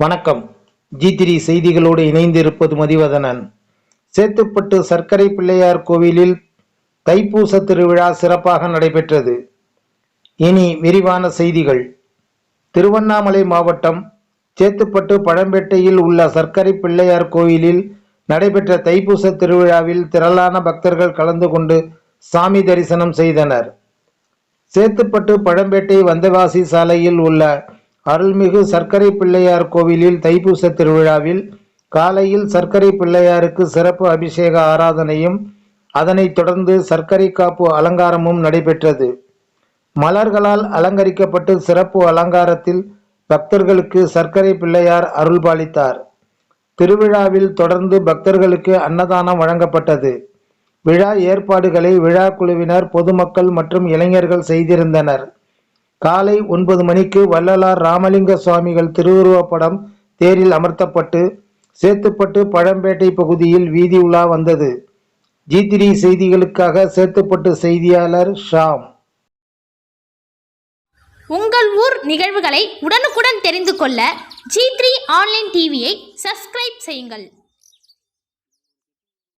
வணக்கம். G three செய்திகளோடு இணைந்து இருப்பது மதிவதனன். சேத்துப்பட்டு சர்க்கரை பிள்ளையார் கோவிலில் தைப்பூச திருவிழா சிறப்பாக நடைபெற்றது. இனி விரிவான செய்திகள். திருவண்ணாமலை மாவட்டம் சேத்துப்பட்டு பழம்பேட்டையில் உள்ள சர்க்கரை பிள்ளையார் கோயிலில் நடைபெற்ற தைப்பூச திருவிழாவில் திரளான பக்தர்கள் கலந்து கொண்டு சாமி தரிசனம் செய்தனர். சேத்துப்பட்டு பழம்பேட்டை வந்தவாசி சாலையில் உள்ள அருள்மிகு சர்க்கரை பிள்ளையார் கோவிலில் தைப்பூச திருவிழாவில் காலையில் சர்க்கரை பிள்ளையாருக்கு சிறப்பு அபிஷேக ஆராதனையும் அதனைத் தொடர்ந்து சர்க்கரை காப்பு அலங்காரமும் நடைபெற்றது. மலர்களால் அலங்கரிக்கப்பட்டு சிறப்பு அலங்காரத்தில் பக்தர்களுக்கு சர்க்கரை பிள்ளையார் அருள்பாலித்தார். திருவிழாவில் தொடர்ந்து பக்தர்களுக்கு அன்னதானம் வழங்கப்பட்டது. விழா ஏற்பாடுகளை விழா குழுவினர் பொதுமக்கள் மற்றும் இளைஞர்கள் செய்திருந்தனர். காலை ஒன்பது மணிக்கு வள்ளலார் ராமலிங்க சுவாமிகள் திருவுருவப்படம் தேரில் அமர்த்தப்பட்டு சேத்துப்பட்டு பழம்பேட்டை பகுதியில் வீதி உலா வந்தது. ஜி செய்திகளுக்காக சேத்துப்பட்டு செய்தியாளர் ஷாம். உங்கள் ஊர் நிகழ்வுகளை உடனுக்குடன் தெரிந்து கொள்ள ஜி த்ரீ ஆன்லைன் டிவியை சப்ஸ்கிரைப் செய்யுங்கள்.